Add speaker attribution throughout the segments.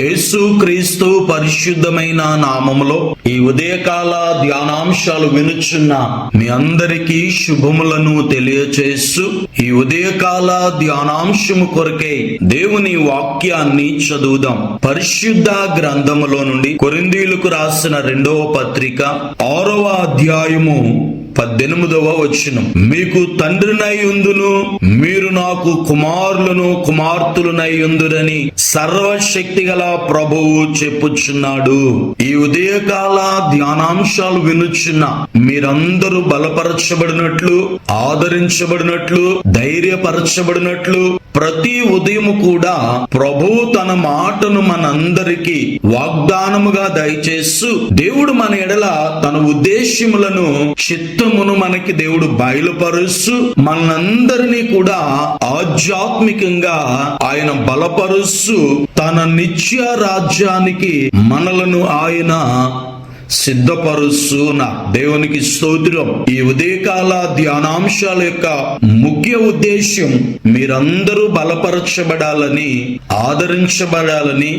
Speaker 1: యేసుక్రీస్తు పరిశుద్ధమైన నామములో ఈ ఉదయకాల ధ్యానాంశాలు వినుచున్న మీ అందరికీ శుభములను తెలియచేస్తూ ఈ ఉదయకాల ధ్యానాంశము కొరకై దేవుని వాక్యాన్ని చదువుదాం. పరిశుద్ధ గ్రంథములో నుండి కొరిందీలకు రాసిన రెండవ పత్రిక ఆరవ అధ్యాయము పద్దెనిమిదవ వచనం. మీకు తండ్రినై ఉందును మీరు నాకు కుమారులను కుమార్తెలునై ఉందురని సర్వశక్తి గల ప్రభువు చెప్పుచున్నాడు. ఈ ఉదయకాల ధ్యానాంశాలు వినుచున్న మీరందరూ బలపరచబడినట్లు ఆదరించబడినట్లు ధైర్యపరచబడినట్లు ప్రతి ఉదయం కూడా ప్రభువు తన మాటను మనందరికీ వాగ్దానముగా దయచేస్తూ దేవుడు మన ఎడల తన ఉద్దేశ్యములను చిత్తమును మనకి దేవుడు బయలుపరుస్తూ మనందరినీ కూడా ఆధ్యాత్మికంగా ఆయన బలపరుస్తూ తన నిత్య రాజ్యానికి మనలను ఆయన సిద్ధపరుస్తున్న దేవునికి స్తోత్రం. ఈ ఉదయకాల ధ్యానాంశాల యొక్క ముఖ్య ఉద్దేశ్యం మీరందరూ బలపరచబడాలని ఆదరించబడాలని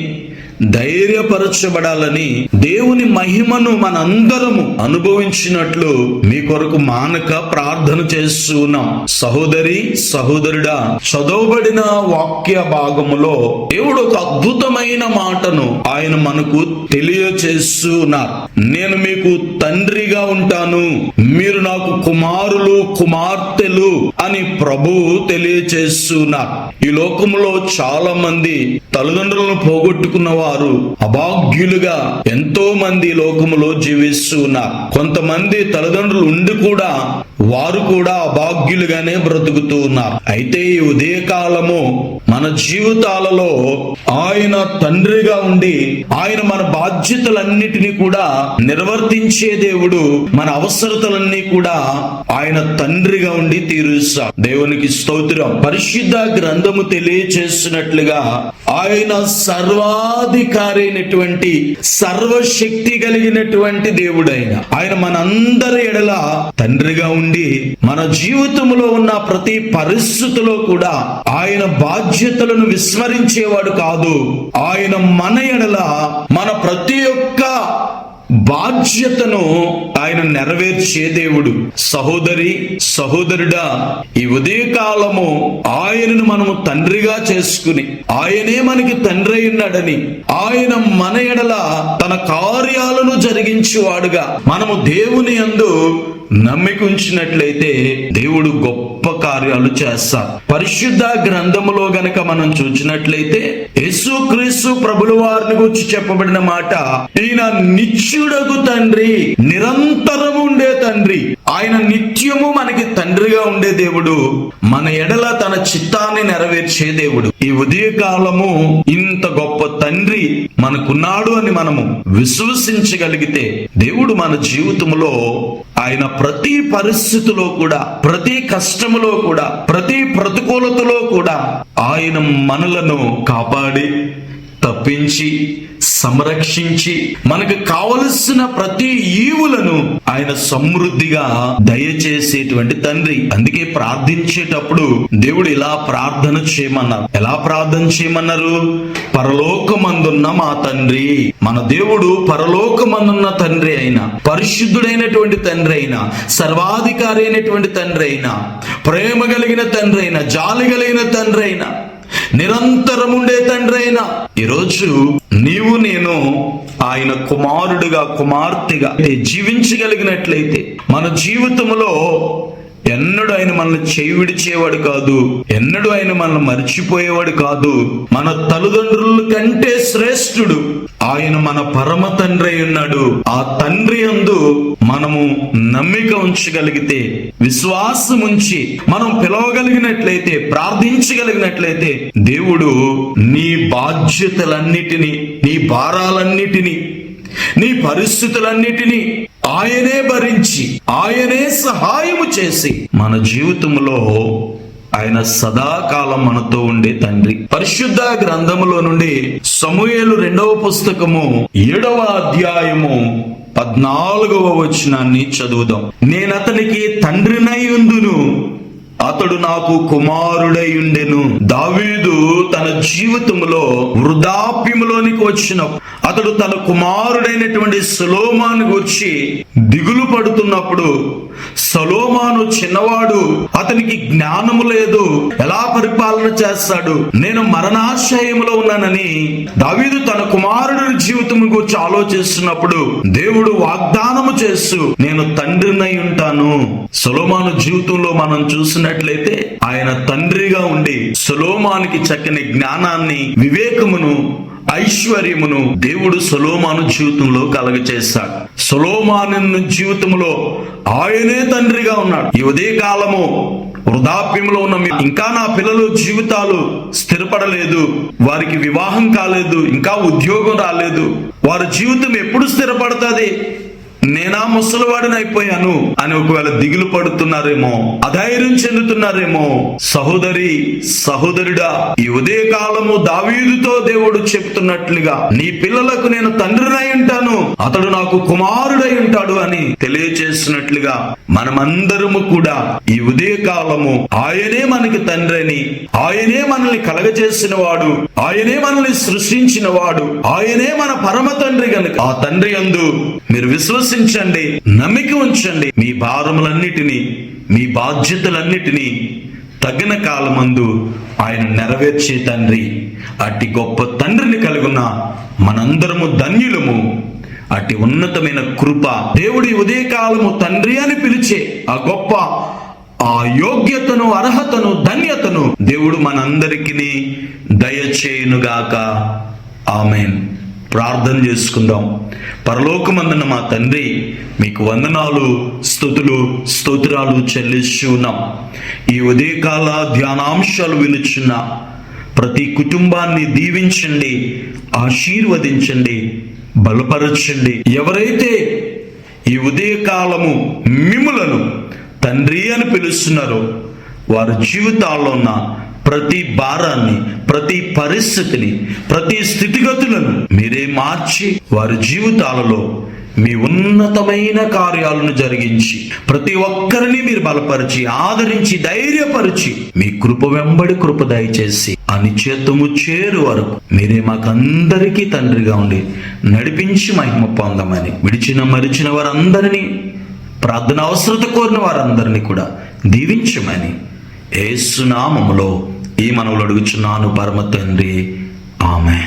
Speaker 1: ధైర్యపరచబడాలని దేవుని మహిమను మనందరము అనుభవించినట్లు మీ కొరకు మానక ప్రార్థన చేస్తున్నాం సహోదరి సహోదరుడా చదవబడిన వాక్య భాగములో దేవుడు ఒక అద్భుతమైన మాటను ఆయన మనకు తెలియచేస్తున్నారు నేను మీకు తండ్రిగా ఉంటాను. మీరు నాకు కుమారులు కుమార్తెలు అని ప్రభువు తెలియచేస్తున్నారు ఈ లోకములో చాలా మంది తల్లిదండ్రులను పోగొట్టుకున్నవారు వారు అభాగ్యులుగా ఎంతో మంది లోకములో జీవిస్తూ ఉన్నారు. కొంతమంది తల్లిదండ్రులు ఉండి కూడా వారు కూడా అభాగ్యులుగానే బ్రతుకుతూ ఉన్నారు. అయితే ఈ ఉదయకాలము మన జీవితాలలో ఆయన తండ్రిగా ఉండి ఆయన మన బాధ్యతలన్నిటినీ కూడా నిర్వర్తించే దేవుడు మన అవసరతలన్నీ కూడా ఆయన తండ్రిగా ఉండి తీరుస్తా దేవునికి స్తోత్రం. పరిశుద్ధ గ్రంథము తెలియచేస్తున్నట్లుగా ఆయన సర్వాధి సర్వాధికారైనటువంటి సర్వశక్తి కలిగినటువంటి దేవుడైన. ఆయన మనందరి ఎడల తండ్రిగా ఉండి మన జీవితంలో ఉన్న ప్రతి పరిస్థితిలో కూడా ఆయన బాధ్యతలను విస్మరించేవాడు కాదు. ఆయన మన ఎడల మన ప్రతి ఒక్క బాధ్యతను ఆయన నెరవేర్చే దేవుడు. సహోదరి సహోదరుడా ఈ ఉదయకాలము ఆయనను మనము తండ్రిగా చేసుకుని ఆయనే మనకి తండ్రి అయినాడని ఆయన మన ఎడల తన కార్యాలను జరిగించేవాడుగా మనము దేవుని యందు నమ్మికుంచినట్లయితే దేవుడు గొప్ప కార్యాలు చేస్తారు పరిశుద్ధ గ్రంథములో గనక మనం చూసినట్లయితే యేసు క్రీస్తు ప్రభుల వారిని గురించి చెప్పబడిన మాట ఈయన నిత్యుడగు తండ్రి నిరంతరం ఉండే తండ్రి. ఆయన నిత్యము మనకి తండ్రిగా ఉండే దేవుడు. మన ఎడల తన చిత్తాన్ని నెరవేర్చే దేవుడు. ఈ ఉదయకాలము ఇంత గొప్ప తండ్రి మనకున్నాడు అని మనము విశ్వసించగలిగితే దేవుడు మన జీవితంలో ఆయన ప్రతి పరిస్థితిలో కూడా ప్రతి కష్టము కష్టములో కూడా ప్రతి ప్రతికూలతలో కూడా ఆయన మనలను కాపాడి తప్పించి సంరక్షించి మనకు కావలసిన ప్రతి ఈవులను ఆయన సమృద్ధిగా దయచేసేటువంటి తండ్రి. అందుకే ప్రార్థించేటప్పుడు దేవుడు ఇలా ప్రార్థన చేయమన్నారు. ఎలా ప్రార్థన చేయమన్నారు? పరలోకమందున్న మా తండ్రి. మన దేవుడు పరలోకమందున్న తండ్రి అయిన పరిశుద్ధుడైనటువంటి తండ్రి అయిన సర్వాధికారి అయినటువంటి తండ్రి అయిన ప్రేమ కలిగిన తండ్రి అయిన జాలి కలిగిన తండ్రి అయినా నిరంతరం ఉండే తండ్రి అయిన ఈరోజు నీవు నేను ఆయన కుమారుడుగా కుమార్తెగా జీవించగలిగినట్లయితే మన జీవితంలో ఎన్నడూ ఆయన మనల్ని చేయి విడిచేవాడు కాదు. ఎన్నడూ ఆయన మనల్ని మర్చిపోయేవాడు కాదు. మన తల్లిదండ్రుల కంటే శ్రేష్ఠుడు ఆయన మన పరమ తండ్రి అయి ఉన్నాడు. ఆ తండ్రి అందు మనము నమ్మిక ఉంచగలిగితే విశ్వాసం ఉంచి మనం పిలవగలిగినట్లయితే ప్రార్థించగలిగినట్లయితే దేవుడు నీ బాధ్యతలన్నిటినీ నీ భారాలన్నిటినీ నీ పరిస్థితులన్నిటినీ ఆయనే భరించి ఆయనే సహాయము చేసి మన జీవితంలో ఆయన సదాకాలం మనతో ఉండే తండ్రి. పరిశుద్ధ గ్రంథములో నుండి సమూహలు రెండవ పుస్తకము ఏడవ అధ్యాయము పద్నాలుగవ వచనాన్ని చదువుదాం. నేను అతనికి తండ్రినై ఉందును అతడు నాకు కుమారుడై ఉండెను దావీదు తన జీవితంలో వృద్ధాప్యములోనికి వచ్చిన అతడు తన కుమారుడైనటువంటి సొలోమాను గురించి దిగులు పడుతున్నప్పుడు సలోమాను చిన్నవాడు అతనికి జ్ఞానము లేదు. ఎలా పరిపాలన చేస్తాడు? నేను మరణాశ్రయంలో ఉన్నానని దావీదు తన కుమారుడి జీవితం గురించి ఆలోచిస్తున్నప్పుడు దేవుడు వాగ్దానము చేస్తూ నేను తండ్రినై ఉంటాను. సొలోమాను జీవితంలో మనం చూసినట్లయితే ఆయన తండ్రిగా ఉండి సొలోమానికి చక్కని జ్ఞానాన్ని వివేకమును ఐశ్వర్యమును దేవుడు సొలోమాను జీవితంలో కలగచేశాడు. సొలోమాను జీవితంలో ఆయనే తండ్రిగా ఉన్నాడు. ఈ ఉదయ కాలము వృధాప్యంలో ఉన్న ఇంకా నా పిల్లలు జీవితాలు స్థిరపడలేదు. వారికి వివాహం కాలేదు ఇంకా ఉద్యోగం రాలేదు. వారి జీవితం ఎప్పుడు స్థిరపడుతుంది? నేనా ముసలివాడిని అయిపోయాను అని ఒకవేళ దిగులు పడుతున్నారేమో అధైర్యం చెందుతున్నారేమో సహోదరి సహోదరుడా ఈ ఉదయ కాలము దావీదుతో దేవుడు చెప్తున్నట్లుగా నీ పిల్లలకు నేను తండ్రినై ఉంటాను అతడు నాకు కుమారుడై ఉంటాడు అని తెలియచేసినట్లుగా మనమందరము కూడా ఈ ఉదయ కాలము ఆయనే మనకి తండ్రి అని ఆయనే మనల్ని కలగజేసిన వాడు ఆయనే మనల్ని సృష్టించిన వాడు ఆయనే మన పరమ తండ్రి గనుక. ఆ తండ్రి యందు మీరు విశ్వసి విశ్వసించండి నమ్మిక ఉంచండి. మీ భారములన్నిటినీ మీ బాధ్యతలన్నిటినీ తగిన కాలమందు ఆయన నెరవేర్చే తండ్రి అట్టి గొప్ప తండ్రిని కలుగున్న మనందరము ధన్యులము. అట్టి ఉన్నతమైన కృప దేవుడి ఉదయకాలము తండ్రి అని పిలిచే ఆ గొప్ప ఆ యోగ్యతను అర్హతను ధన్యతను దేవుడు మనందరికీ దయచేయునుగాక. ఆమెన్. ప్రార్థన చేసుకుందాం. పరలోకమందున మా తండ్రి మీకు వందనాలు స్థుతులు స్తోత్రాలు చెల్లిస్తున్నాం ఈ ఉదయకాల ధ్యానాంశాలు విలుచున్న ప్రతి కుటుంబాన్ని దీవించండి ఆశీర్వదించండి బలపరచండి. ఎవరైతే ఈ ఉదయకాలము మిములను తండ్రి అని పిలుస్తున్నారో వారి జీవితాల్లో ఉన్న ప్రతి భారాన్ని ప్రతి పరిస్థితిని ప్రతి స్థితిగతులను మీరే మార్చి వారి జీవితాలలో మీ ఉన్నతమైన కార్యాలను జరిగించి ప్రతి ఒక్కరిని మీరు బలపరిచి ఆదరించి ధైర్యపరిచి మీ కృప వెంబడి కృప దయచేసి అనిచేతము చేరు వరకు మీరే మాకందరికీ తండ్రిగా ఉండి నడిపించి మహిమ పొందమని విడిచిన మరిచిన వారందరినీ ప్రార్థన అవసరత కోరిన వారందరినీ కూడా దీవించమని ఏసునామములో ఈ మనవులు అడుగుచున్నాను పరమ తండ్రి. ఆమె